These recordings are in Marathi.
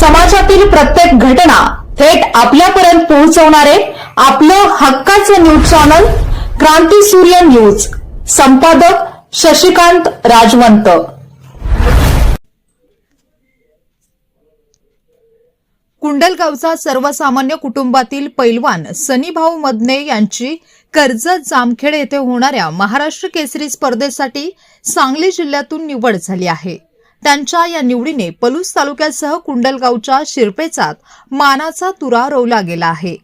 समाजातील प्रत्येक घटना थेट आपल्यापर्यंत पोहोचवणारे आपलं हक्काचं न्यूज चॅनल क्रांती सूर्य न्यूज. संपादक शशिकांत राजवंत. कुंडलगावचा सर्वसामान्य कुटुंबातील पैलवान सनीभाऊ मदने यांची कर्जत जामखेड येथे होणाऱ्या महाराष्ट्र केसरी स्पर्धेसाठी सांगली जिल्ह्यातून निवड झाली आहे. त्यांच्या या निवडीने पलूस तालुक्यासह कुंडलगावच्या शिरपेचात मानाचा तुरा रोवला गेला आहे.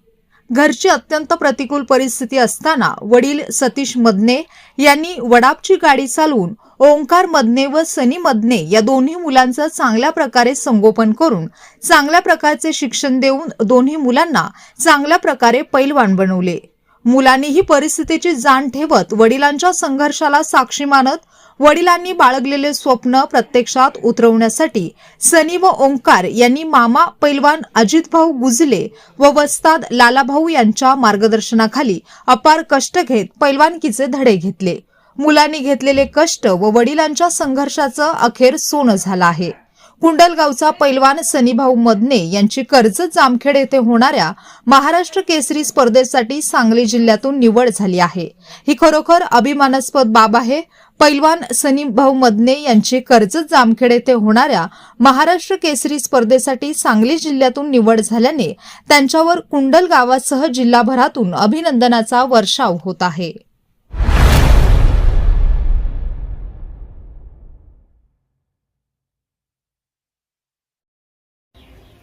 घरची अत्यंत प्रतिकूल परिस्थिती असताना वडील सतीश मदने यांनी वडापची गाडी चालवून ओंकार मदने व सनी मदने या दोन्ही मुलांचं चांगल्या प्रकारे संगोपन करून चांगल्या प्रकारचे शिक्षण देऊन दोन्ही मुलांना चांगल्या प्रकारे पैलवान बनवले. मुलांनी ही परिस्थितीची जाण ठेवत वडिलांच्या संघर्षाला साक्षी मानत वडिलांनी बाळगलेले स्वप्न प्रत्यक्षात उतरवण्यासाठी सनी व ओंकार यांनी मामा पैलवान अजितभाऊ गुजले व वस्ताद लालाभाऊ यांच्या मार्गदर्शनाखाली अपार कष्ट घेत पैलवानकीचे धडे घेतले. मुलांनी घेतलेले कष्ट व वडिलांच्या संघर्षाचं अखेर सोनं झालं आहे. कुंडलगावचा पैलवान सनीभाऊ मदने यांची कर्जत जामखेड येथे होणाऱ्या महाराष्ट्र केसरी स्पर्धेसाठी सांगली जिल्ह्यातून निवड झाली आहे. ही खरोखर अभिमानास्पद बाब आहे. पैलवान सनीभाऊ मदने यांची कर्जत जामखेड येथे होणाऱ्या महाराष्ट्र केसरी स्पर्धेसाठी सांगली जिल्ह्यातून निवड झाल्याने त्यांच्यावर कुंडल गावासह जिल्हाभरातून अभिनंदनाचा वर्षाव होत आहे.